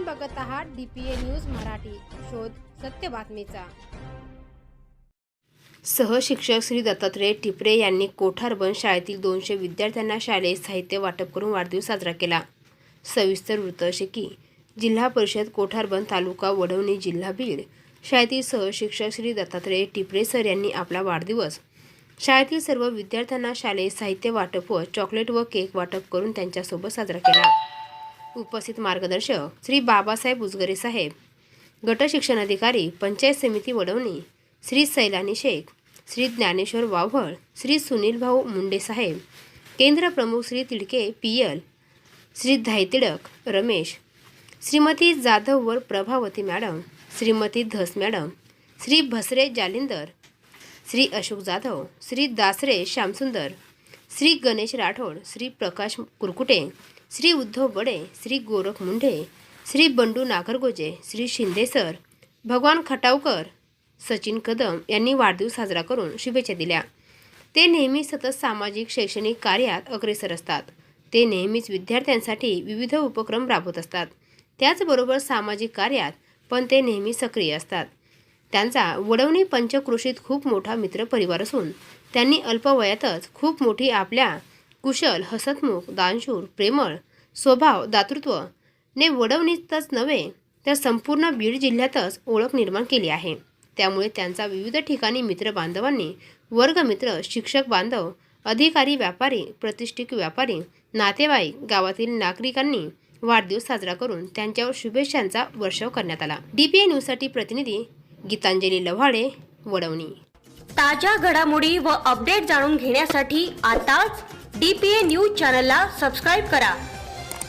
आपण बघत आहात डीपीए न्यूज मराठी. शोध सत्य बातमीचा. सहशिक्षक श्री दत्तात्रय टिपरे यांनी कोठारबन शाळेतील दोनशे विद्यार्थ्यांना शालेय साहित्य वाटप करून वाढदिवस साजरा केला. सविस्तर वृत्त असे की जिल्हा परिषद कोठारबन तालुका वडवणी जिल्हा बीड शाळेतील सहशिक्षक श्री दत्तात्रय टिपरे सर यांनी आपला वाढदिवस. शाळेतील सर्व विद्यार्थ्यांना शालेय साहित्य वाटप व चॉकलेट व केक वाटप करून त्यांच्यासोबत साजरा केला. उपस्थित मार्गदर्शक श्री बाबासाहेब उजगरे साहेब गट शिक्षणाधिकारी पंचायत समिती वडवणी श्री सैलानी शेख श्री ज्ञानेश्वर वाव्हळ श्री सुनील भाऊ मुंडे साहेब केंद्र प्रमुख Shri Tidke P L Shri Dhaytidak Ramesh Shrimati जाधववर Prabhavati madam Shrimati Dhas madam Shri Bhasre Jalindar Shri Ashok Jadhav Shri Dasre Shyamsundar Shri Ganesh Rathod Shri Prakash Kurkute Shri Uddhav Bade Shri Gorakh Mundhe Shri Bandu Nagargoje Shri शिंदेसर Bhagwan Khatavkar Sachin Kadam यांनी वाढदिवस साजरा करून शुभेच्छा दिल्या. ते नेहमी सतत सामाजिक शैक्षणिक कार्यात अग्रेसर असतात. ते नेहमीच विद्यार्थ्यांसाठी विविध उपक्रम राबवत असतात. त्याचबरोबर सामाजिक कार्यात पण ते नेहमी सक्रिय असतात. त्यांचा वडवणी पंचक्रोशीत खूप मोठा मित्रपरिवार असून त्यांनी अल्पवयातच खूप मोठी आपल्या कुशल हसतमुख दानशूर प्रेमळ स्वभाव दातृत्व ने वडवणीतच नव्हे तर संपूर्ण बीड जिल्ह्यातच ओळख निर्माण केली आहे. त्यामुळे त्यांचा विविध ठिकाणी मित्रबांधवांनी वर्गमित्र शिक्षक बांधव अधिकारी व्यापारी प्रतिष्ठित व्यापारी नातेवाईक गावातील नागरिकांनी वाढदिवस साजरा करून त्यांच्यावर शुभेच्छांचा वर्षाव करण्यात आला. डीपीए न्यूजसाठी प्रतिनिधी गीतांजली लव्हाडे वडवणी. ताज्या घडामोडी व अपडेट जाणून घेण्यासाठी आताच डीपीए न्यूज चॅनलला सबस्क्राईब करा.